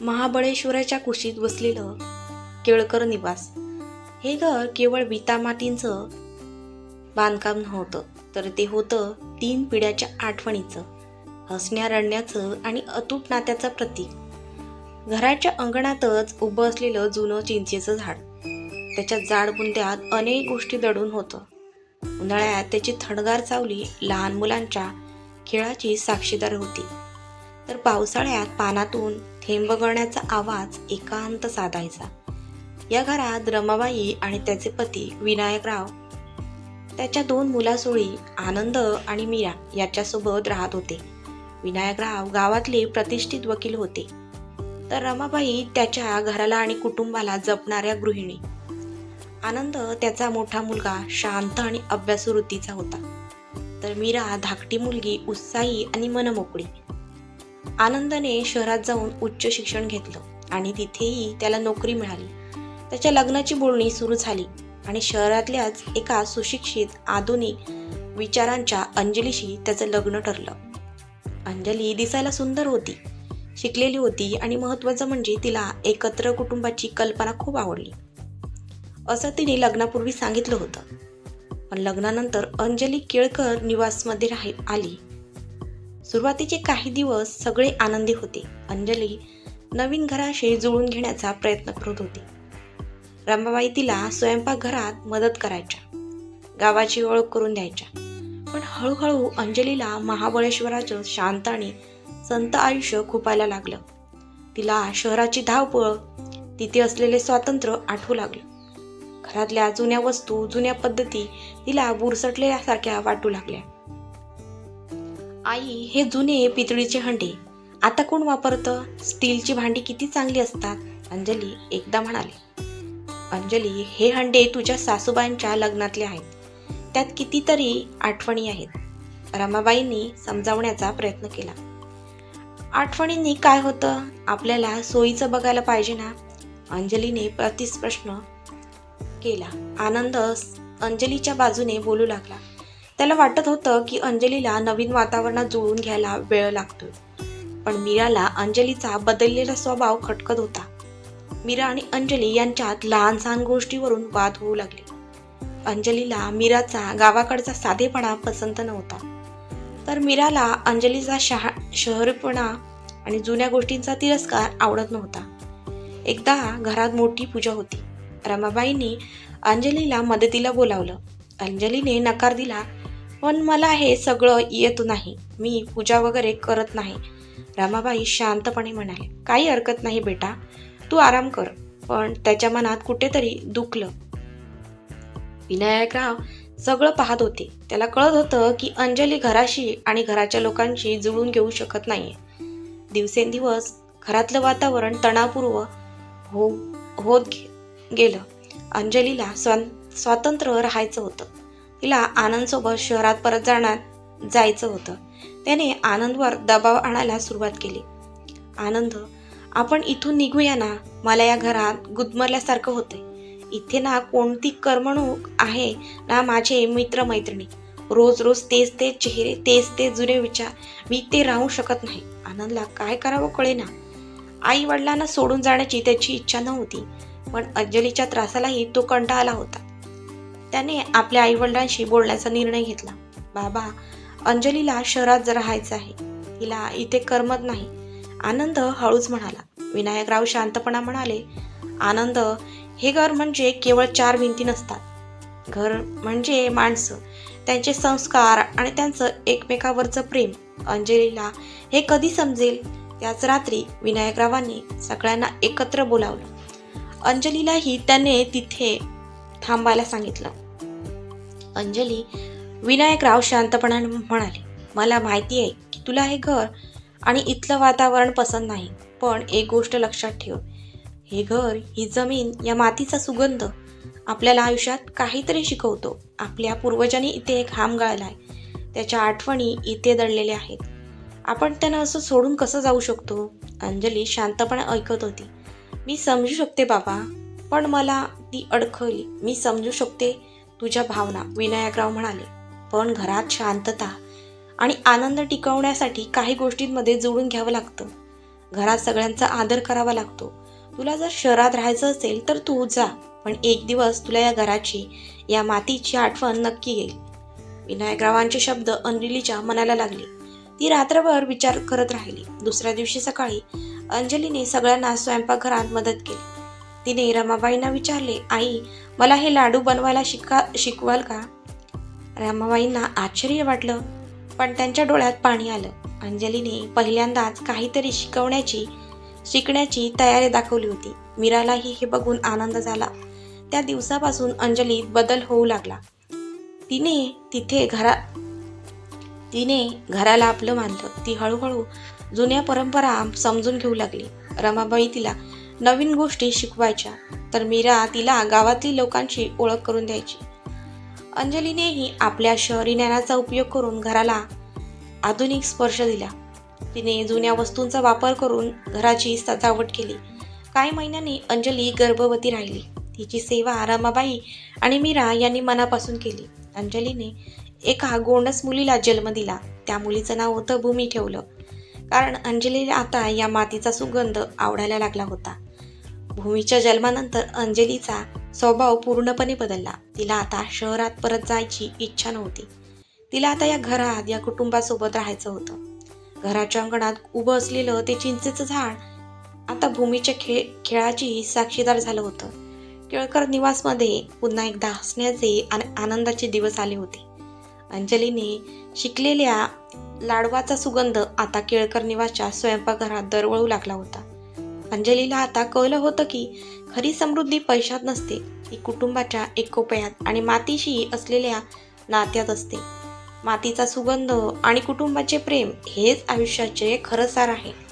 महाबळेश्वराच्या कुशीत बसलेलं केळकर निवास. हे घर केवळ विटा मातींचं बांधकाम नव्हतं तर ते होतं तीन पिढ्याच्या आठवणीचं हसण्या रडण्याचं आणि अतूट नात्याचं प्रतीक. घराच्या अंगणातच उभं असलेलं जुनं चिंचेचं झाड. त्याच्या जाड बुंद्यात अनेक गोष्टी दडून होतं. उन्हाळ्यात त्याची थंडगार चावली लहान मुलांच्या खेळाची साक्षीदार होती. तर पावसाळ्यात पानातून थेंब आवाज एकांत साधायचा. या घरात रमाबाई आणि त्याचे पती विनायकराव त्याच्या दोन मुलासोळी आनंद आणि मीरा याच्यासोबत राहत होते. विनायकराव गावातले प्रतिष्ठित वकील होते. तर रमाबाई त्याच्या घराला आणि कुटुंबाला जपणाऱ्या गृहिणी. आनंद त्याचा मोठा मुलगा शांत आणि अभ्यासवृत्तीचा होता. तर मीरा धाकटी मुलगी उत्साही आणि मनमोकळी. आनंदने शहरात जाऊन उच्च शिक्षण घेतलं आणि तिथेही त्याला नोकरी मिळाली. त्याच्या लग्नाची बोलणी सुरू झाली आणि शहरातल्याच एका सुशिक्षित आधुनिक विचारांच्या अंजलीशी त्याचं लग्न ठरलं. अंजली दिसायला सुंदर होती शिकलेली होती आणि महत्त्वाचं म्हणजे तिला एकत्र कुटुंबाची कल्पना खूप आवडली. असं तिने लग्नापूर्वी सांगितलं होतं. पण लग्नानंतर अंजली केळकर निवासमध्ये राही आली. सुरुवातीचे काही दिवस सगळे आनंदी होते. अंजली नवीन घराशी जुळून घेण्याचा प्रयत्न करत होती. रंबाबाई तिला स्वयंपाकघरात मदत करायच्या. गावाची ओळख करून द्यायच्या. पण हळूहळू अंजलीला महाबळेश्वराचं शांत आणि संत आयुष्य खुपायला लागलं. तिला शहराची धावपळ तिथे असलेले स्वातंत्र्य आठवू लागलं. घरातल्या जुन्या वस्तू जुन्या पद्धती तिला बुरसटलेल्यासारख्या वाटू लागल्या. आई हे जुने पितळीचे हंडे. आता कोण वापरतं? स्टीलची भांडी किती चांगली असतात अंजली एकदा म्हणाली. अंजली हे हंडे तुझ्या सासूबाईंच्या लग्नातले आहेत. त्यात कितीतरी आठवणी आहेत. रमाबाईंनी समजावण्याचा प्रयत्न केला. आठवणींनी काय होतं? आपल्याला सोयीचं बघायला पाहिजे ना? अंजलीने प्रतिस्प्रश्न केला. आनंद अंजलीच्या बाजूने बोलू लागला. त्याला वाटत होतं की अंजलीला नवीन वातावरणात जुळून घ्यायला वेळ लागतोय. पण मीराला अंजलीचा बदललेला स्वभाव खटकत होता. मीरा आणि अंजली यांच्यात लहान सहान गोष्टीवरून वाद होऊ लागले. अंजलीला मीराचा गावाकडचा साधेपणा पसंत नव्हता. तर मीराला अंजलीचा शहा शहरपणा आणि जुन्या गोष्टींचा तिरस्कार आवडत नव्हता. एकदा घरात मोठी पूजा होती. रमाबाईंनी अंजलीला मदतीला बोलावलं. अंजलीने नकार दिला पण मला हे सगळं येत नाही. मी पूजा वगैरे करत नाही. रमाबाई शांतपणे म्हणाले काही हरकत नाही बेटा तू आराम कर पण त्याच्या मनात कुठेतरी दुखलं. विनायकराव सगळं पाहत होते. त्याला कळत होतं की अंजली घराशी आणि घराच्या लोकांशी जुळून घेऊ शकत नाहीये. दिवसेंदिवस घरातलं वातावरण तणावपूर्व हो होत गे- गेलं. अंजलीला स्वं स्वातंत्र्य राहायचं होतं. तिला आनंदसोबत शहरात परत जाणार जायचं होतं. त्याने आनंदवर दबाव आणायला सुरुवात केली. आनंद आपण इथून निघूया ना? मला या घरात गुदमरल्यासारखं होते इथे ना कोणती करमणूक आहे ना माझे मित्रमैत्रिणी? रोज रोज तेच तेच चेहरे तेच ते जुने विचार मी ते राहू शकत नाही. आनंदला काय करावं कळेना. आई वडिलांना सोडून जाण्याची त्याची इच्छा नव्हती पण अंजलीच्या त्रासालाही तो कंटाळला होता. त्याने आपल्या आईवडिलांशी बोलण्याचा निर्णय घेतला. बाबा अंजलीला शहरात जर राहायचं आहे. तिला इथे करमत नाही. आनंद हळूच म्हणाला. विनायकराव शांतपणा म्हणाले आनंद हे घर म्हणजे केवळ चार भिंती नसतात. घर म्हणजे माणसं. त्यांचे संस्कार आणि त्यांचं एकमेकावरचं प्रेम. अंजलीला हे कधी समजेल? त्याच रात्री विनायकरावांनी सगळ्यांना एकत्र बोलावलं. अंजलीलाही त्याने तिथे थांबायला सांगितलं. अंजली विनायकराव शांतपणाने म्हणाले मला माहिती आहे की तुला हे घर आणि इथलं वातावरण पसंत नाही पण एक गोष्ट लक्षात ठेव. हे घर ही जमीन या मातीचा सुगंध आपल्याला आयुष्यात काहीतरी शिकवतो. आपल्या पूर्वजांनी इथे एक घाम गाळलाय. त्याच्या आठवणी इथे दडलेल्या आहेत. आपण त्यांना असं सोडून कसं जाऊ शकतो? अंजली शांतपणे ऐकत होती. मी समजू शकते बाबा पण मला ती अडखळली. मी समजू शकते तुझ्या भावना विनायकराव म्हणाले. पण घरात शांतता आणि आनंद टिकवण्यासाठी काही गोष्टींमध्ये जुळून घ्यावं लागतं. घरात सगळ्यांचा आदर करावा लागतो. तुला जर शहरात राहायचं असेल तर तू जा पण एक दिवस तुला या घराची या मातीची आठवण नक्की येईल. विनायकरावांचे शब्द अंजलीच्या मनाला लागले. ती रात्रभर विचार करत राहिली. दुसऱ्या दिवशी सकाळी अंजलीने सगळ्यांना स्वयंपाकघरात मदत केली. तिने रमाबाईंना विचारले आई मला हे लाडू बनवायला शिका शिकवाल का? रमाबाईंना आश्चर्य वाटलं पण त्यांच्या डोळ्यात पाणी आलं. अंजलीने पहिल्यांदाच काहीतरी शिकवण्याची शिकण्याची तयारी दाखवली होती. मीरालाही हे बघून आनंद झाला. त्या दिवसापासून अंजलीत बदल होऊ लागला. तिने तिथे घरा तिने घराला आपलं मानलं. ती हळूहळू जुन्या परंपरा समजून घेऊ लागली. रमाबाई तिला नवीन गोष्टी शिकवायच्या. तर मीरा तिला गावातील लोकांची ओळख करून द्यायची. अंजलीनेही आपल्या शहरी ज्ञानाचा उपयोग करून घराला आधुनिक स्पर्श दिला. तिने जुन्या वस्तूंचा वापर करून घराची सजावट केली. काही महिन्यांनी अंजली गर्भवती राहिली. तिची सेवा रमाबाई आणि मीरा यांनी मनापासून केली. अंजलीने एका गोंडस मुलीला जन्म दिला. त्या मुलीचं नाव होतं भूमी ठेवलं. कारण अंजलीला आता या मातीचा सुगंध आवडायला लागला होता. भूमीच्या जन्मानंतर अंजलीचा स्वभाव पूर्णपणे बदलला. तिला आता शहरात परत जायची इच्छा नव्हती. तिला आता या घरात या कुटुंबासोबत राहायचं होतं. घराच्या अंगणात उभं असलेलं ते चिंचेचं झाड आता भूमीच्या खेळ खेळाची साक्षीदार झालं होतं. केळकर निवासमध्ये पुन्हा एकदा हसण्याचे आणि आनंदाचे दिवस आले होते. अंजलीने शिकलेल्या लाडवाचा सुगंध आता केळकर निवासच्या स्वयंपाकघरात दरवळू लागला होता. अंजलीला आता कळलं होतं की खरी समृद्धी पैशात नसते. ती कुटुंबाच्या एकोप्यात आणि मातीशी असलेल्या नात्यात असते. मातीचा सुगंध आणि कुटुंबाचे प्रेम हेच आयुष्याचे खरं सार आहे.